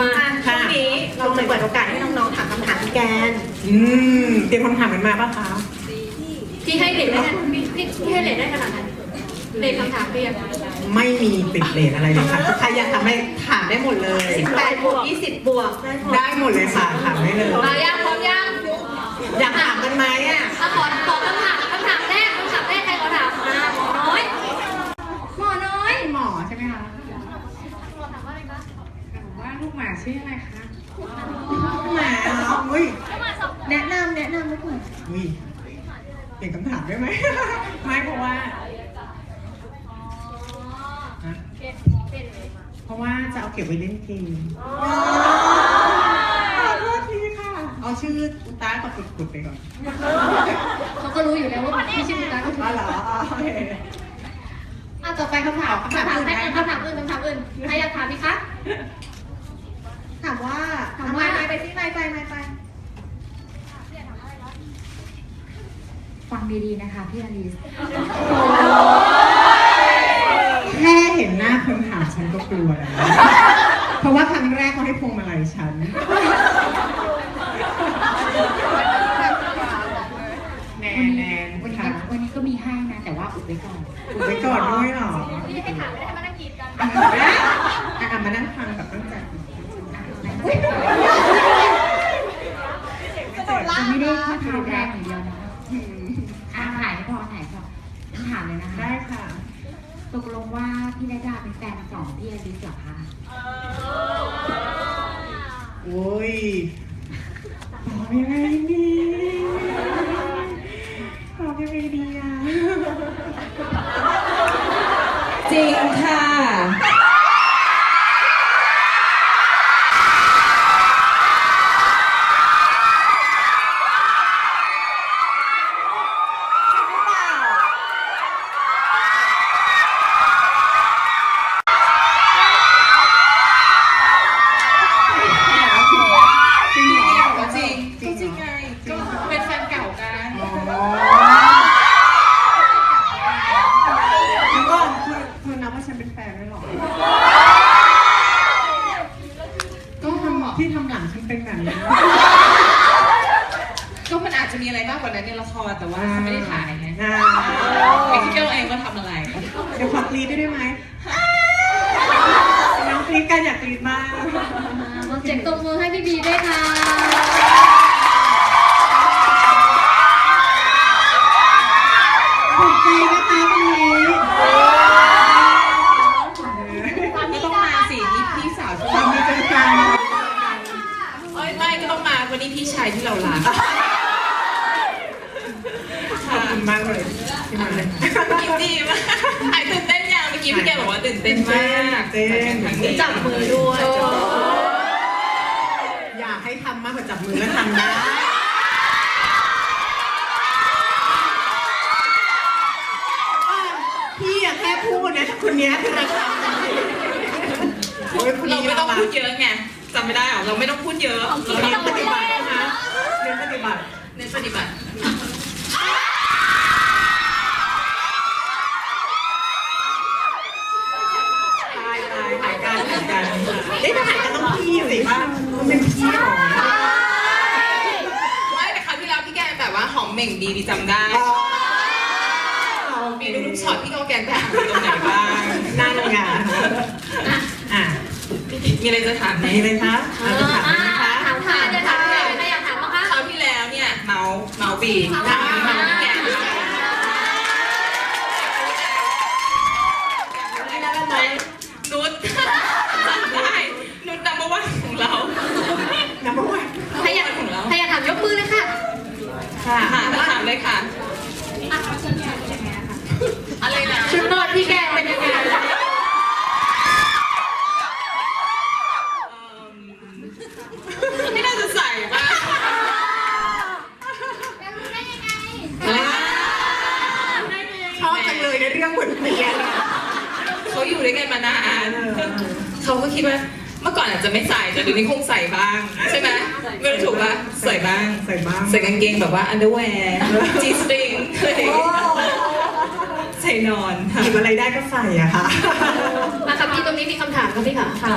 มาอะช่วงนี้เราเลยเปิดโอกาสให้น้องๆถามคำถามพี่แกนอืมเตรียมคำถามกันมาป่ะคะพี่ให้เด็กได้ขนาดพี่พี่พี่ให้เด็กได้ขนาดนั้นเด็กคำถามพี่อะไม่มีติดเลทอะไรเลยค่ะใครอยากถามอะไรถามได้หมดเลย 18บวก20 บวกได้หมดได้หมดเลยค่ะถามได้เลย มายังพร้อมยังอยากถามกันไหมอะอะขอขอคำถามคำถามแรกคำถามแรกใครขอถามมาหมอน้อย หมอน้อย หมอใช่ไหมคะ หมอถามว่าอะไรคะ ถามว่า ลูกหมาชื่ออะไรคะแหมอุ้ยแนะนำแนะนำไว้ก่อนอุ้ยเปลี่ยนคำถามได้ไหม ไม่เพราะว่าฮะเปลี่ยนเปลี่ยนเลยเพราะว่าจะเอาเก็บไว้เล่นเกมขอโทษทีค่ะ เอาชื่ออุตากับกุดๆไปก่อนเขาก็รู้อยู่แล้วว่าพี่ชื่อคุณตาก็ถูกอ๋อเหรออ๋อโอเคอะต่อไปคำถามคำถามอื่นไหมคำถามอื่นคำถามอื่นใครอยากถามพี่คะ ถามว่าถามว่าไปไปที่ไปไปไปไปฟังดีๆนะคะพี่อลิสแค่เห็นหน้าคนถามฉันก็กลัวแล้ว เพราะว่าครั้งแรกเขาให้พวงมาลัยฉัน แนนแนนวันนี้ค่ะก็วันนี้ก็มีให้นะ แต่ว่าอุบไว้ก่อน อุบไว้ก่อนด้วยเหรอพี่ให้ถามไม่ได้ให้มานั่งกีดกันอะอะมานั่งฟังแบบตั้งใจ จะไม่ได้แค่ถามแรกอย่างเดียวนะอืมอะถ่ายให้พอถ่ายก่อนต้องถามเลยนะคะ ได้ค่ะ ตกลงว่าพี่ได้ดาเป็นแฟนสองพี่อลิสเหรอคะ โอ้ยตอบยังไงดีตอบยังไงดีอะ จริงค่ะ จริงเหรอ จริง จริงจริงไง ก็เป็นแฟนเก่ากัน อ๋อแล้วก็คือคือนับว่า ฉันเป็นแฟนด้วยเหรอก็ทำที่ทำหลังฉันเป็นแบบนี้ ก็มันอาจจะมีอะไรมากกว่านั้นในละครแต่ว่าเขาไม่ได้ถ่ายไงอ่า ไม่คิดกันเองว่าทำอะไร เดี๋ยวขอกรีดได้ด้วยไหมน้องกรีดกันอยากกรีดมาก ลองเจ็บตบมือให้พี่บีด้วยค่ะ ถูกใจนะคะวันนี้ ก็ต้องมาสินี่พี่สาวที่ เรามีเจอกัน เอ้ยไม่ก็ต้องมาวันนี้พี่ชายที่เรารัก ขอบคุณมากเลยที่มาเลย ยินดีมากหายตื่นเต้นยังเมื่อกี้พี่แกบอกว่าตื่นเต้นมาก เต้นครั้งนี้จับมือด้วยอยากให้ทำมากกว่าจับมือแล้วทำได้พี่อะแค่พูดนะถ้าคนเนี้ยคือทำโอ้ยคุณเราเราไม่ไม่ต้ต้อองงพูพูดดเยอะไงจำไม่ได้หรอเราไม่ต้องพูดเยอะเราเน้นปฏิบัตินะเน้นปฏิบัติเน้นปฏิบัติตายตายหายกันหายกันเอ๊ะถ้าหายกันต้อง พี่สิว่ามันเป็นพี่หรอไม่แต่คราวที่แล้วพี่แกแบบว่าหอมเหม่งดีดีจำได้ มีลูกช็อตพี่เขาแกนไปหาตรงไหนบ้างหน้าโรงงานอะมีอะไรจะถามไหมมีเลยคะอาจจะถามไหมคะถามถามจะถามใครใครอยากถามบ้างคะคราวที่แล้วเนี่ยเมาส์เมาส์ปีถามเมาส์พี่แกนนุชจำได้นุชนัมเบอร์วันของเรา นับว่า ใครอยากใครอยากถามยกมือเลยค่ะ ค่ะ ถามถามเลยค่ะ อะไรนะ ชุดนอนพี่แกงเป็นยังไง ไม่น่าจะใส่ป่ะ ชอบจังเลยในเรื่องบทเรียน เขาอยู่ด้วยกันมานานเขาก็คิดว่าเมื่อก่อนอา จจะไม่ใส่แต่เดี๋ยวนี้คงใส่บ้าง ใช่ไหมไม่รู้ถูกป่ะใส่บ้าง ใส่บ้างใส่กางเกงแบบว่าอันเดอร์แวร์จีสตริงใส่นอนหยิบอะไรได้ก็ใส่อะค่ะ มาค่ะพี่ตรงนี้มีคำถามค่ะพี่ค่ะค่ะ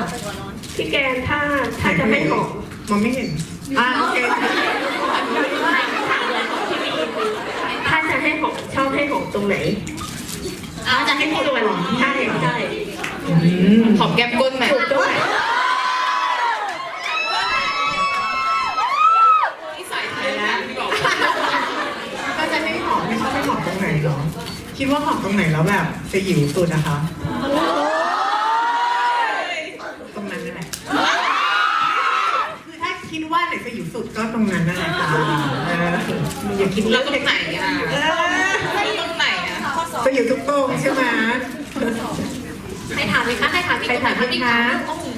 พี่แกนถ้าถ้าจะไม่หอมมองไม่เห็นอ่าโอเคถ้าจะให้หอมชอบให้หอมตรงไหนเอาจะให้พูดส่วนใช่ใช่อืมหอมแก้มก้นไหมถูกตรงไหน ที่ใส่ไทยแล้วพี่บอก ก็จะให้หอมไม่ชอบให้หอมตรงไหนเหรอ คิดว่าหอมตรงไหนแล้วแบบสยิวสุดนะคะ ตรงนั้นนั่นแหละ คือถ้าคิดว่าไหนสยิวสุดก็ตรงนั้นนั่นแหละค่ะเออมึงอย่าคิดแล้เรื่วองตรงไหนอะเออแล้วตรงไหนอะสยิวทุกตรงใช่ไหมใครถามไหมคะใครถามอีกใครถามอีพี่กคะ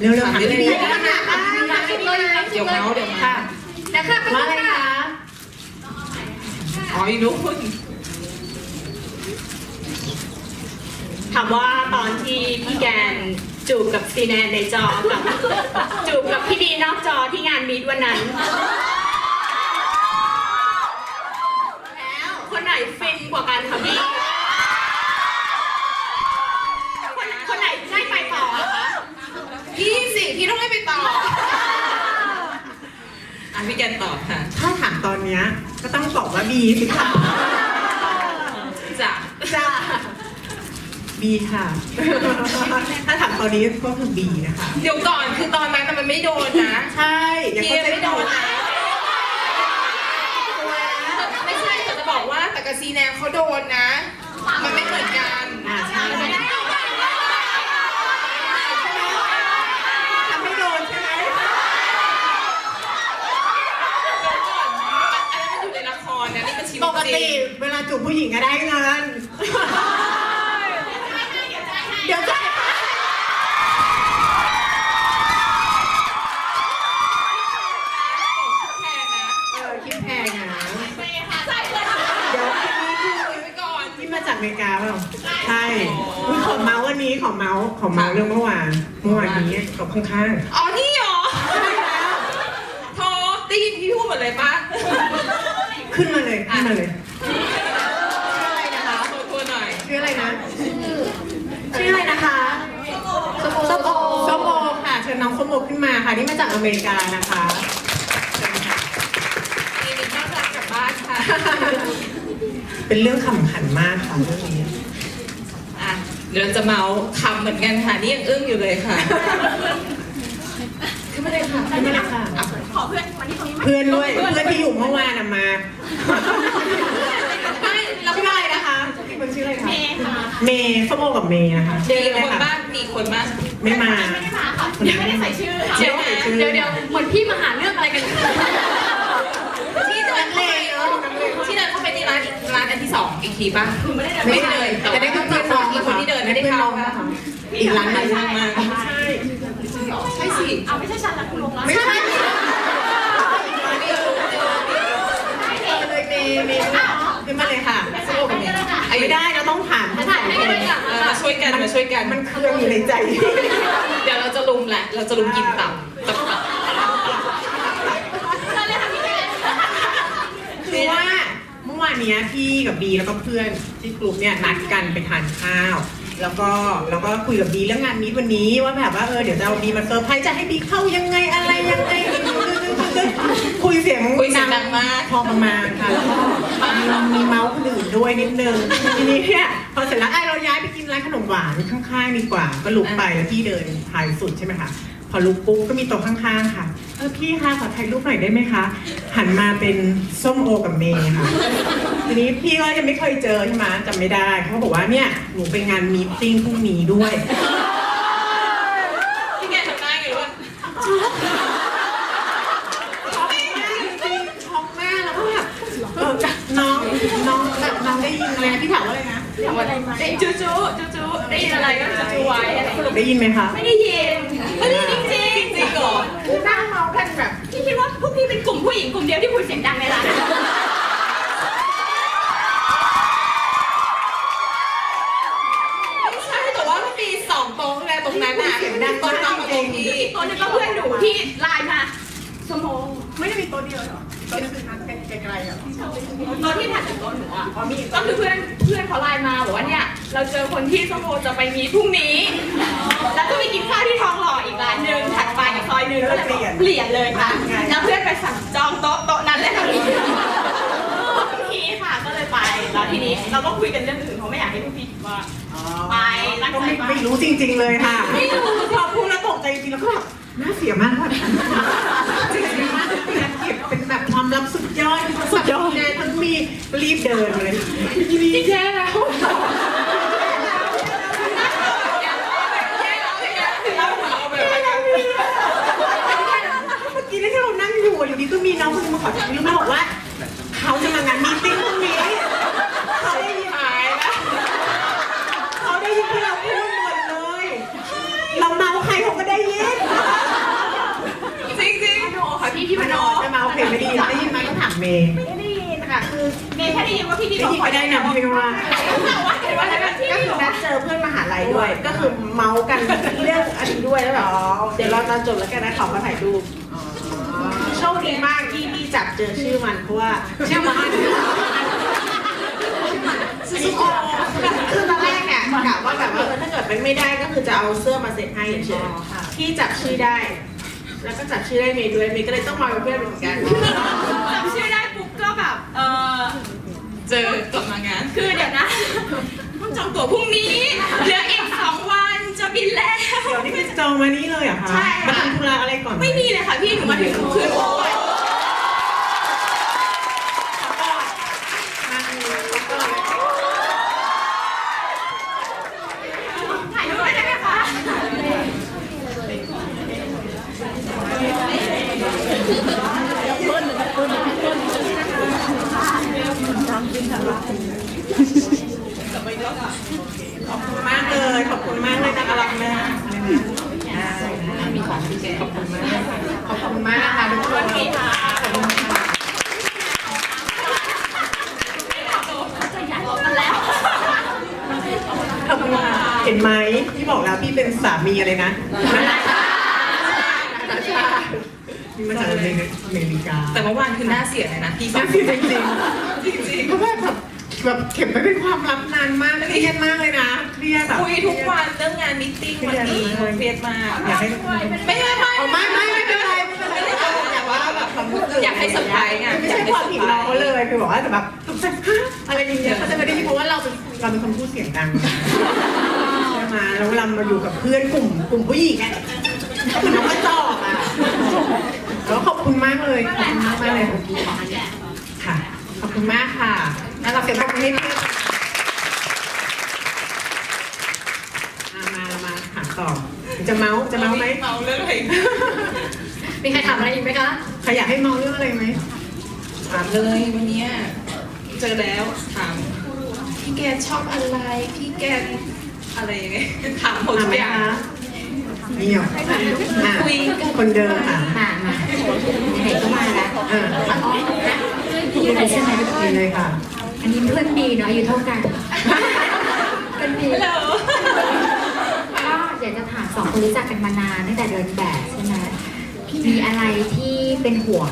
เร็วๆถามพี่เดี๋ยวคะถามอีกเลยเดี๋ยวเมาส์เดี๋ยวค่ะเมาส์เดี๋ยวค่ะไปว่าอะไรค่ะคะอ๋ออีนู้น ถามว่าตอนที่พี่แกนจูบกับซีแนนในจอกับจูบกับพี่ดีนอกจอที่งานมีดวันนั้น แล้วคนไหนฟินกว่ากันคะพี่คนคนไหนได้ไปต่ออะคะพี่สิพี่ต้องให้ไปต่ออะพี่แกนตอบค่ะ ถ้าถามตอนเนี้ยก็ต้องบอกว่าบีสิค่ะ จ้ะจ้าบีค่ะ ถ้าถามตอนนี้ก็คือบีนะคะ เดี๋ยวก่อนคือตอนนั้นน่ะมันไม่โดนนะใช่อย่าพี่เข้าใจไม่โดนนะไม่ใช่แต่จะบอกว่าแต่กับซีแนมเขาโดนนะ มันไม่เหมือนกันอ่าใช่ทำให้โดนใช่ไหมเดี๋ยวก่อนอันนั้นมันอยู่ในละครนะนี่เป็นชีวิตปกจติริง เวลา จูบผู้หญิงก็ได้เงิน เดี๋ยวจะเออคิดแพงนะเดี๋ยวอันนี้คือไว้ก่อนที่มาจากอเมริกาเปล่าใช่อุ๊ยขอเมาส์วันนี้ขอเมาส์ขอเมาส์เรื่องเมื่อวานเมื่อวานนี้กับข้างๆ อ๋อ นี่เหรอใช่แล้วโทรได้ยินพี่พูดหมดเลยปะ ขึ้นมาเลยขึ้นมาเลย ชื่ออะไรนะคะโทรตัวหน่อย ชื่ออะไรนะ ชื่ออะไรนะคะส้มโอส้มโอ ค่ะเชิญน้องส้มโอขึ้นมาค่ะนี่มาจากอเมริกานะคะเชิญค่ะมีมิตรน่ารักกลับบ้านค่ะเป็นเรื่องขำขันมากค่ะเรื่องนี้อะเดี๋ยวเราจะเมาส์คำเหมือนกันค่ะนี่ยังอึ้งอยู่เลยค่ะขึ้นมาเลยค่ะขึ้นมาเลยค่ะอะเพื่อนด้วยเพื่อนที่อยู่เมื่อวานน่ะมาไม่เราชื่ออะไรนะคะพี่คนชื่ออะไรคะเมย์ค่ะเมย์ส้มโอกับเมย์นะคะมีชื่อคอะไรนคะบ้างมีคนบ้างไม่มา ยังไม่ได้ใส่ชื่อเดี๋ยวไม่ได้ใส่ชื่อเดี๋ยวเดี๋ยวเหมือนพี่มาหาเรื่องอะไรกันที่เดินเข้าไปที่เดินเข้าไปที่ร้านอีกร้านอันที่สองอีกทีป่ะไม่เลยแต่แต่ได้ได้เพื่อนน้องมีคนที่เดินไม่ได้เข้านะค่ะคะอีกร้านหนึ่งมาใช่ใช่สิไม่ใช่เลยเมย์เมย์ขึ้นมาเลยค่ะ มาช่วยกันมาช่วยกันมันเครื่องอยู่ในใจ เดี๋ยวเราจะลุมแหละ เราจะลุมกินตับตับตับคือว่าเมื่อวานเนี้ยพี่กับบีแล้วก็เพื่อนที่กลุ่มเนี่ยนัดกันไปทานข้าว แล้วก็แล้วก็คุยกับบีเรื่องงานนี้วันนี้ว่าแบบว่าเออเดี๋ยวจะเอาบีมาเซอร์ไพรส์จะให้บีเข้ายังไงอะไรยังไงคุยเสียงคุยเสียงดังมากพอประมาณค่ะแล้วก็มีมีเมาส์คนอื่นด้วยนิดนึงทีนี้เนี่ย พอเสร็จแล้วไอ้ยเราย้ายไปกินร้านขนมหวานข้างๆดีกว่า ก็ลุกไปแล้วพี่เดินท้ายสุดใช่ไหมคะพอลุกปุ๊บก็มีโต๊ะข้างๆค่ะเออพี่คะขอถ่ายรูปหน่อยได้ไหมคะหันมาเป็นส้มโอกับเมย์ค่ะทีนี้พี่ก็ยังไม่เคยเจอใช่ไหมจำไม่ได้เขาบอกว่าเนี่ยหนูไปงานมีตติ้งพรุ่งนี้ด้วยพี่แกทำหน้าไงรู้ป่ะช็อกมากจริงๆช็อกมากแล้วก็แบบเออน้องน้องแบบน้องได้ยินอะไรนะพี่ถามว่าอะไร นะจูจูจูจูได้ยินอะไรก็จูจูไว้อะไรได้ยินไหมคะ ไม่ได้ยินไม่ได้ยินจริงจริงเหรอนั่งเมากันแบบพี่คิดว่าพวกพี่เป็นกลุ่มผู้หญิงกลุ่มเดียวที่คุยเสียงดังในร้านไม่ใช่แต่ว่ามันมีสองโต๊ะไงตรงนั้นอะเห็นดังโต๊ะน้องกับโต๊ะพี่ตอนนี้ก็เพื่อนหนูที่ไลน์มาสมองไม่ได้มีตัวเดียวหรอ ตัวนี้คือนัดไกลๆอะตอนที่ถัดจากตัวหนูอะก็คือเพื่อนเพื่อนเขาไลน์มาบอกว่าเนี่ยเราเจอคนที่ส้มโอจะไปมีพรุ่งนี้ แล้วก็ไปกินข้าวที่ทองหล่ออีกร้านหนึ่งถัดไปอีกซอยหนึ่งก็เลยบอกเปลี่ยนเลยค่ะแล้วเพื่อนไปสั่งจองโต๊ะโต๊ะนั้นเลยค่ะพี่พีค่ะก็เลยไปแล้วทีนี้เราก็คุยกันเรื่องอื่นเพราะไม่อยากให้พี่พีคิดว่าไปตั้งก็ใจไม่ไปไม่รู้จริง ๆเลยค่ะไม่รู้พอพูดแล้วตกใจจริงๆแล้วก็แบบน่าเสียมากค่ะจริงๆมากการ เก็บเป็นแบบความลับสุดยอดสุดยอดเลยทั้งมีรีบเดินเลยมีแย่แล้ว เมื่อกี้ที่เรานั่งอยู่อยู่ดีก็มีน้องคนนึงมาขอถ่ายรูปแล้วบอกว่า เขาจะมางานมีตติ้งพรุ่งนี้เขาได้ยินหายแล้วเขาได้ยินที่เราพูดหมดเลย เราเมาใครเขาก็ได้ยิน จริงจริง โนค่ะพี่พี่ พี่ ม ม โน โนจะเมาเพลงไม่ได้ยินได้ยินไหมต้องถาม เมย์ ไม่ได้ยินค่ะ คือเมย์แค่ได้ยินว่าพี่พี่ได้ยินก็ได้นะพี่ว่า ว่าเห็นว่าอะไรที่ก็คือนัดเจอเพื่อนมหาลัยด้วย ก็คือเมาส์กันเรื่องอันนี้ด้วยแล้วแบบเดี๋ยวเราตอนจบแล้วกันนะขอมาถ่ายรูปโชคดีมากที่พี่จับเจอชื่อมันเพราะว่าชื่อมันคือตอนแรกเนี่ยกะว่าแบบว่าเออถ้าเกิดเป็นไม่ได้ก็คือจะเอาเสื้อมาเซ็ตให้เฉยๆที่จับชื่อได้ แล้วก็จับชื่อได้เมย์ด้วยเมย์ก็เลยต้องมาเป็นเพื่อนเหมือนกัน จำชื่อได้ปุ๊บก็แบบเออเจอก่อนมางาน คือเดี๋ยวนะต้องจองตั๋วพรุ่งนี้เหลืออีกสองวันจะบินแล้ว เดี๋ยวนี่คือจองมานี้เลยเหรอคะใช่ค่ะ มาทำธุระอะไรก่อนหไม่มีเลยค่ะพี่หนูมาถึงคืนโอ้ย มาเลยแล้วก็ ถ่ายรูปได้ไหมคะ ขอบคุณมาก เลยขอบคุณมากเลยนะคะรักแม่มีของพิเศษขอบคุณมากขอบคุณมากนะคะทุกคนขอบคุณค่ะขอบคุณค่ะเห็นไหมพี่บอกแล้วพี่เป็นสามีอะไรนะนี่มาจากอเมริกาแต่เมื่อวานคือหน้าเสียเลยนะพี่น่าเสียจริงจริงเพราะว่าแบบ แบบเก็บไว้เป็นความลับนานมากเครียดมากเลยนะเครียดแบบ คุยทุกวันเรื่องงานมิทติ้งวันนี้เครียดมากอยากให้ ไม่ไม่ไม่เอาไม่ไม่ไม่เป็นไรไม่เป็นไรอยากว่าแบบความรู้สึกอยากให้เซอร์ไพรส์ไงไม่ใช่ความผิดเราเขาเลยคือบอกว่าแต่แบบตกใจฮะอะไรอย่างเงี้ยเขาจะไม่ได้ยินเพราะว่าเราเป็นเราเป็นคนพูดเสียงดังใช่ไหมแล้วเวลามาอยู่กับเพื่อนกลุ่มกลุ่มผู้หญิงอะก็เหมือนน้องกระจอกอะแล้วขอบคุณมากเลยขอบคุณมากมากเลยค่ะขอบคุณมากค่ะแล้วเราเสียงปรบมือให้เพื่อนอะมาเรามาถามต่อ จะเมาส์จะเมาส์ไหม เมาเรื่องอะไรมีใครถามอะไรอีกไหมคะ ใครอยากให้เมาเรื่องอะไรไหม ถามเลยวันเนี้ยเจอแล้วถาม พี่แกนชอบอะไร พี่แกนอะไรยังไงถามหมดถามทุกไหมอย่างคะนี่เหรออะคุยกันคนเดิมค่ะมามาไหนก็มาแล้วอ่าค่ะพี่อะไรใช่ไหมนี่เลยค่ะ อันนี้เพื่อนดีเนาะอายู่เท่ากันเพื่อนดีฮัลโหลก็อยากจะถามสองคนรู้จักกันมานานตั้งแต่เดินแบบใช่ไหมมีอะไรที่เป็นห่วง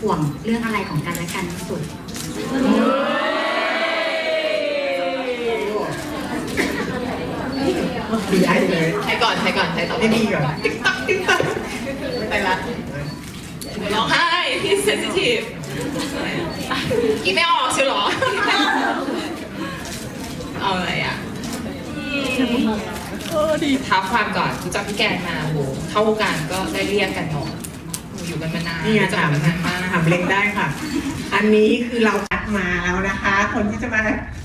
ห่วงเรื่องอะไรของกันและกันที่สุดดีไอเลยใครก่อนใครก่อนใครต่อไม่ดีก่อนติ๊กตักติ๊กตักไม่ไปละร้องไห้พี่เซนซิทีฟ กินไม่ออกใช่เหรอ เอาอะไรอะท้าความก่อนรู้จักพี่แกนมาโหเข้าวงการก็ได้เรียกกันเนาะอยู่กันมานานนี่ไงรู้จักถามกันมานานมากถามเล็กได้ค่ะ อันนี้คือเราคัดมาแล้วนะคะ คนที่จะมา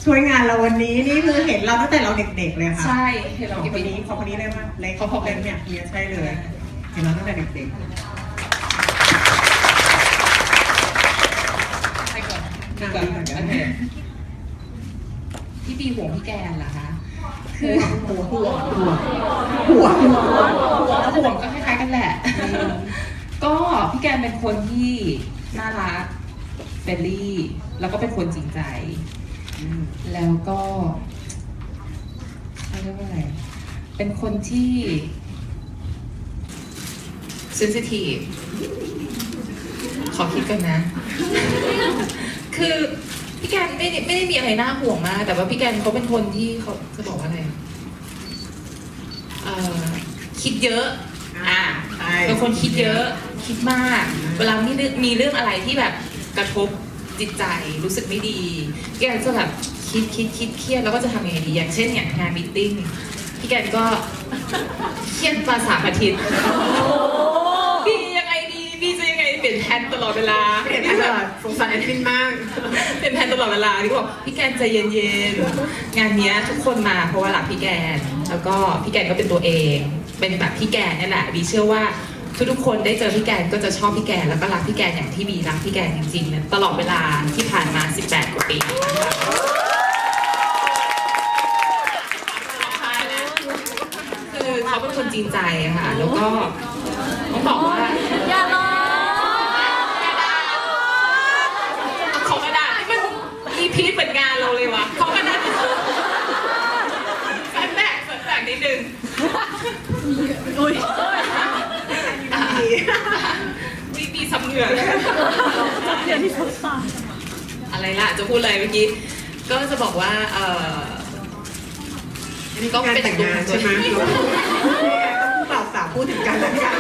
ช่วยงานเราวันนี้นี่คือเห็นเราตั้งแต่เราเด็กๆเลยค่ะใช่เห็นขเราองกี่คปีนนี้ของคนนี้เลยป่ะเล็กเขาพอเป็นเนี่ยเนี่ยใช่เลยเห็นเราตั้งแต่เด็กใคร ก่อนๆก่อนดีเหมือนกันพี่ปีห่วงพี่แกนเหรอคะ คือหัวงหัวงหัวงหัวงห่วงห่วงก็คล้ายๆกันแหละ ก็พี่แกนเป็นคนที่น่ารักเฟรนลี่ แล้วก็เป็นคนจริงใจ แล้วก็เขาเรียกว่าอะไร เป็นคนที่เซนซิทีฟขอคิดกันนะ คือพี่แกนไม่ได้ไม่ได้มีอะไรน่าห่วงมาก แต่ว่าพี่แกนเขาเป็นคนที่เขาจะบอกว่าอะไรอะเอ่อคิดเยอะอ่า ใช่ เป็นคนคิดเยอะคิดมากเวลามีเรื่องมีเรื่องอะไรที่แบบกระทบจิตใจรู้สึกไม่ดีพี่แกนจะแบบคิดคิดคิดเครียดแล้วก็จะทำยังไงดีอย่างเช่นเนี่ยงานมตติ팅พี่แกนก็ เครียดมาสามอาทิตย์พี่ยั อดเวลาเปลี่ยนไปตลอดสงสารแอดมินมาก เป็นแผนตลอดเวลาที่บอกพี่แกนใจเย็นๆ งานเนี้ยทุกคนมาเพราะว่ารักพี่แกน แล้วก็พี่แกนก็เป็นตัวเอง เป็นแบบพี่แกนนี่แหละบีเชื่อว่าทุกๆคนได้เจอพี่แกนก็จะชอบพี่แกนแล้วก็รักพี่แกนอย่างที่บีรักพี่แกนจริงๆนะตลอดเวลาที่ผ่านมา 18 กว่าปีคือเขาเป็นคนจริงใจค่ะ แล้วก็ต้องบอกว่า อย่าร้อง เขากระดาษที่มันรีพีทเหมือนงานเราเลยวะเขากระดาษแฟนแบกแฟนแบกนิดนึง มีมีสำเหนืออะไรล่ะ จะพูดอะไรเมื่อกี้ ก็จะบอกว่า เอออันนี้ก็งานแต่งงานใช่ไหมต้องบ่าวสาวพูดถึงกันและกัน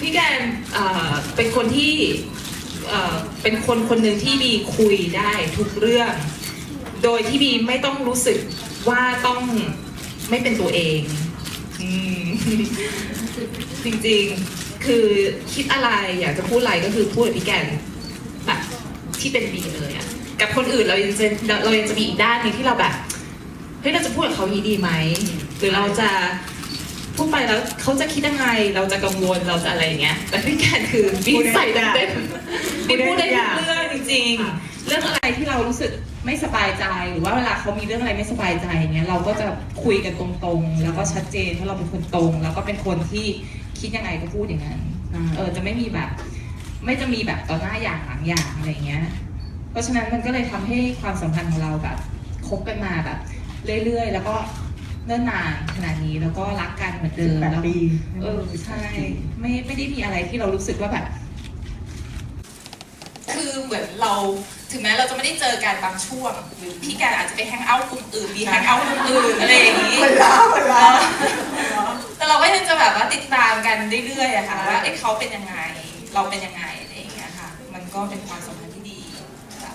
พี่แกนเอ่อเป็นคนที่เอ่อเป็นคนคนหนึ่งที่บีคุยได้ทุกเรื่อง โดยที่บีไม่ต้องรู้สึกว่าต้อง ไม่เป็นตัวเองอืมจริงๆ คือคิดอะไรอยากจะพูดอะไรก็คือพูดกับพี่แกนแบบที่เป็นบีเลยอะกับคนอื่นเรายังจะเราเรายังจะมีอีกด้านหนึงที่เราแบบเฮ้ยเราจะพูดกับเขาอย่างนี้ดีไหมหรือเราจะพูดไปแล้วเขาจะคิดยังไงเราจะกังวลเราจะอะไรอย่างเงี้ยแต่พี่แกนคือบีใส่เต็มๆบีพูดได้ทุกเรื่องจริงๆ เรื่องอะไรที่เรารู้สึกไม่สบายใจ หรือว่าเวลาเขามีเรื่องอะไรไม่สบายใจเนี้ยเราก็จะคุยกันตรงๆ แล้วก็ชัดเจนเพราะเราเป็นคนตรง แล้วก็เป็นคนที่คิดยังไงก็พูดอย่างนั้นเออจะไม่มีแบบ ไม่จะมีแบบต่อหน้าอย่างหลังอย่างอะไรอย่างเงี้ย เพราะฉะนั้นมันก็เลยทำให้ความสัมพันธ์ของเราแบบคบกันมาแบบ เรื่อยๆ แล้วก็เนิ่นนานขนาดนี้แล้วก็รักกันเหมือนเดิมแปดแล้วปีเออใช่ไม่ไม่ได้มีอะไรที่เรารู้สึกว่าแบบ คือเหมือนเรา ถึงแม้เราจะไม่ได้เจอกันบางช่วง หรือพี่แกอาจจะไปแฮงเอาท์กลุ่มอื่นมีแฮงเอาท์กลุ่มอื่นอะไรอย่างนี้ มันล้ามันล้าแต่เราก็ยังจะแบบว่าติดตามกันเรื่อยๆอะค่ะว่าเอ๊ะเขาเป็นยังไง เราเป็นยังไงอะไรอย่างเงี้ยค่ะ มันก็เป็นความสัมพันธ์ที่ดีค่ะ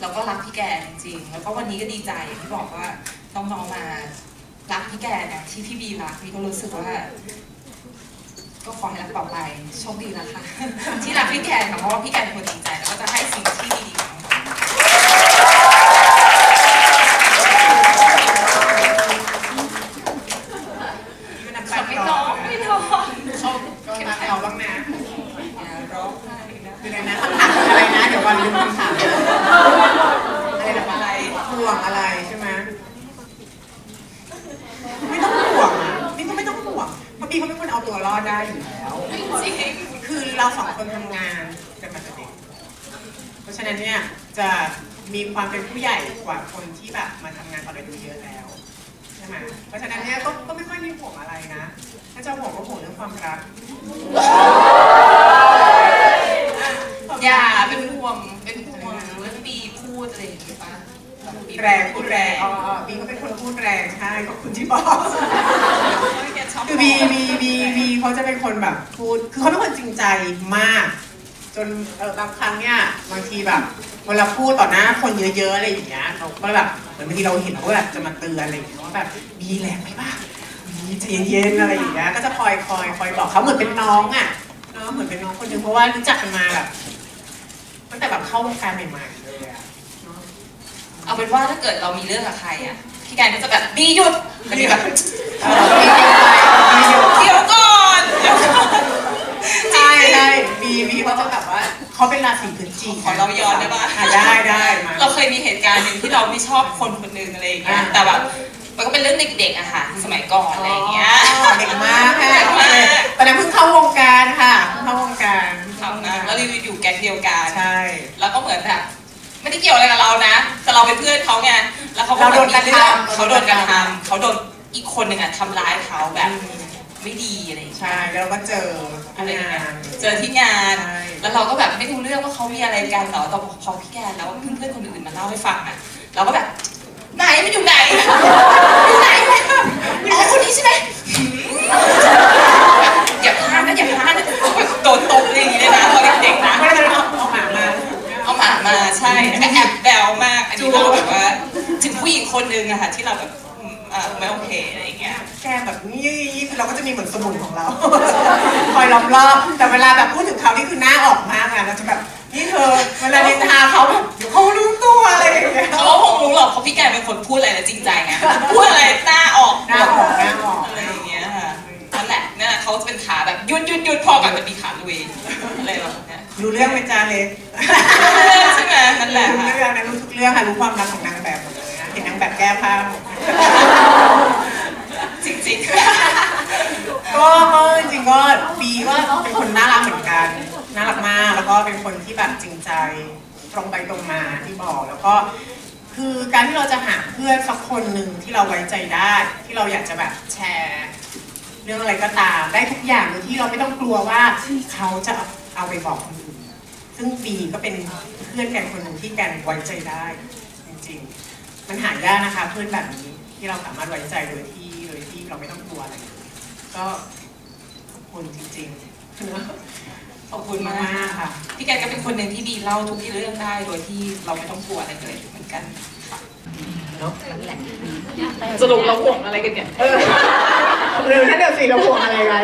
เราก็รักพี่แกจริงๆ แล้วก็วันนี้ก็ดีใจอย่างที่บอกว่าน้องๆมารักพี่แกเนี่ยที่พี่บีรักพี่ก็รู้สึกว่า ก็ขอให้รักต่อไปโชคดีนะคะที่รักพี่แกนค่ะเพราะว่าพี่แกนเป็นคนจริงใจแล้วก็จะให้สิ่งที่ดีๆกับน้องๆเขาไม่ร้องไม่ร้องเขา ก็รักเราบ้างนะ อย่าร้องไห้นะ คืออะไรนะคำถามคืออะไรนะ เดี๋ยววันลืมคำถามอะไรนะ อะไร ห่วงอะไรใช่ไหมไม่ต้องห่วงอะนี่ก็ไม่ต้องห่วงเพราะพี่เขาเป็นคนเอาตัวรอดได้อยู่แล้ว จริง คือเราสองคนทำงานกันมาแต่เด็ก เพราะฉะนั้นเนี่ยจะมีความ เป็นผู้ใหญ่กว่าคนที่แบบมาทำงานตอนอายุเยอะแล้วใช่ไหมเพราะฉะนั้นเนี่ยก็ก็ไม่ค่อยมีห่วงอะไรนะ ถ้าจะห่วงก็ห่วงเรื่องความรักอย่าเป็นห่วงเป็นห่วงเรื่องบีพูดอะไรอย่างเงี้ยป่ะแรงพูดแรงอ๋ออ๋อบีเขาเป็นคนพูดแรงใช่ขอบคุณที่บอกคือบีบีบีบีเขาจะเป็นคนแบบพูดคือเขาเป็นคนจริงใจมาก จนเออบางครั้งเนี่ยบางทีแบบ เวลาพูดต่อหน้าคนเยอะๆอะไรอย่างเงี้ยเราก็แบบเหมือนบางทีเราเห็นเขาแบบจะมาเตือนอะไรอย่างเงี้ยว่าแบบบีแรงไปป่ะบีใจเย็นๆอะไรอย่างเงี้ยก็จะคอยคอยคอยบอกเขาเหมือนเป็นน้องอะเนาะเหมือนเป็นน้องคนหนึงเพราะว่ารู้จักกันมาแบบตั้งแต่แบบเข้าวงการใหม่ๆเลยอะเนาะเอาเป็นว่าถ้าเกิดเรามีเรื่องกับใครอะพี่แกนก็จะแบบบีหยุดแล้วบีแบบเออบีเก่งไปบีเก่งไปเดี๋ยวก่อนเดี๋ยวก่อน ใช่ใช่บีบีเขาจะแบบว่า เขาเป็นราศีพฤศจิกขอเราย้อนได้ปะอ่ได้ได้มา เราเคยมีเหตุการณ์หนึ่งที่เราไม่ชอบคนคนหนึ่งอะไรอย่างเงี้ย อ่าแต่แบบมันก็เป็นเรื่องเด็กๆอะค่ะ สมัยก่อนอะไรอย่างเงี้ย อ๋อเด็กมากค่ะเด็กมากตอนนั้นเพิ่งเข้าวงการค่ะเพิ่งเข้าวงการทำนะแล้วเราอยู่แก๊งเดียวกัน ใช่ แล้วก็เหมือนแบบไม่ได้เกี่ยวอะไรกับเรานะ แต่เราเป็นเพื่อนเขาไง แล้วเขาก็เราโดนกระทำ เขาโดนกระทำเขาโดนอีกคนหนึ่งอะทำร้ายเขาแบบ ไม่ดีอะไรอย่างเงี้ย ใช่แล้วเราก็เจออะไรอย่างเงี้ยงานเจอที่งาน ใช่แล้วเราก็แบบไม่รู้เรื่องว่าเขามีอะไรกันแต่ว่าพอพี่แกนแล้วเพื่อนๆคนอื่นมาเล่าให้ฟังอะ เราก็แบบไหนมันอยู่ไหนอยู่ไหนวะอ๋อคนนี้ใช่ไหมหืมอย่าพลาดนะอย่าพลาดนะโดนตบอะไรอย่างเงี้ยนะตอนเด็กๆนะ ไม่ได้เอาเอาหมามาเอาหมามาใช่แล้วก็แอบแบวมาก อันนี้เราแบบว่า ถึงผู้หญิงคนนึงอะค่ะที่เราแบบ อืมอ่าไม่โอเคอะไรอย่างเงี้ย แกแบบนี่เราก็จะมีเหมือนสมุนของเรา คอยล้อมรอบแต่เวลาแบบพูดถึงเขานี่คือหน้าออกมากอะเราจะแบบนี่เธอเวลานินทาเขาแบบเดี๋ยวเขารู้ตัวอะไรอย่างเงี้ยเขาก็คงรู้หรอกเพราะพี่แกเป็นคนพูดอะไรแล้วจริงใจไงพูดอะไรหน้าออกหน้าออกหน้าออกอะไรอย่างเงี้ยค่ะนั่นแหละนั่นแหละเขาจะเป็นขาแบบหยุดหยุดหยุดพอกับจะมีขาลุยอะไรแบบเนี้ยรู้เรื่องไหมจ้าเล็กใช่ไหมนั่นแหละรู้ค่ะ เรื่องนะรู้ทุกเรื่องค่ะรู้ความรักของนางแบบหมดเลยนะเห็นนางแบบแก้ผ้าหมดจริงก็ก็จริงๆก็บีก็เป็นคนน่ารักเหมือนกัน น่ารักมาก แล้วก็เป็นคนที่แบบจริงใจตรงไปตรงมาที่บอกแล้วก็คือการที่เราจะหาเพื่อนสักคนหนึ่งที่เราไว้ใจได้ ที่เราอยากจะแบบแชร์ เรื่องอะไรก็ตามได้ทุกอย่างโดยที่เราไม่ต้องกลัวว่าเขาจะเอาไปบอกคนอื่นซึ่งบีก็เป็นเพื่อนแกนคนหนึ่งที่แกนไว้ใจได้จริงๆ มันหายากนะคะเพื่อนแบบนี้ที่เราสามารถไว้ใจโดยที่โดยที่เราไม่ต้องกลัวอะไรเลยก็ขอบคุณจริงๆๆขอบคุณมามากกค่ะพี่แกก็เป็นคนหนึ่งที่ดีเล่าทุกเรื่องได้โดยที่เราไม่ต้องกลัวอะไรเลยเหมือนกันเนาะสรุปเราห่วงอะไรกันเนี่ยเออ หรือถ้าเดี๋ยวสิเราห่วงอะไรกัน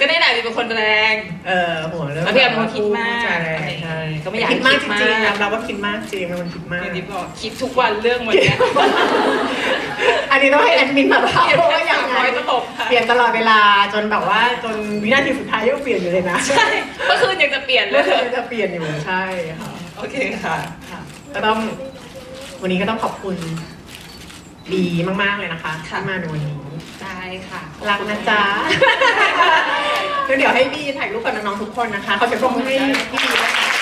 ก็ได้แหละเป็นคนแรง เออห่วงเรื่องแล้วพี่แอมเป็นคนคิดมากใช่ใช่ก็ไม่อยากคิดมากคิจดริงมากๆนะเราว่าคิดมากจริงเป็นคนคิดมากอย่างที่บอกคิดทุกวันเรื่องวันเนี้ยอันนี้ต้องให้แอดมินมาเล่าเปลี่ยนว่าแค่ยัสางมไงร้อยตลบค่ะเปลี่ยนตลอดเวลาจนแบบว่าจนวินาทีสุดท้ายยังเปลี่ยนอยู่เลยนะใช่เมื่อคืนยังจะเปลี่ยนเลเรื่อยงจะเปลี่ยนอยู่ใช่ค่ะโอเคค่ะค่ะก็ต้องวันนี้ก็ต้องขอบคุณ ดีมาก ๆ เลยนะคะค่ะที่มาในวันนี้ได้ค่ะรักนะจ๊ะก็เดี๋ยวให้บีถ่ายรูปกับน้องๆทุกคนนะคะเขาจะปรบมือให้พี่บีด้วยค่ะ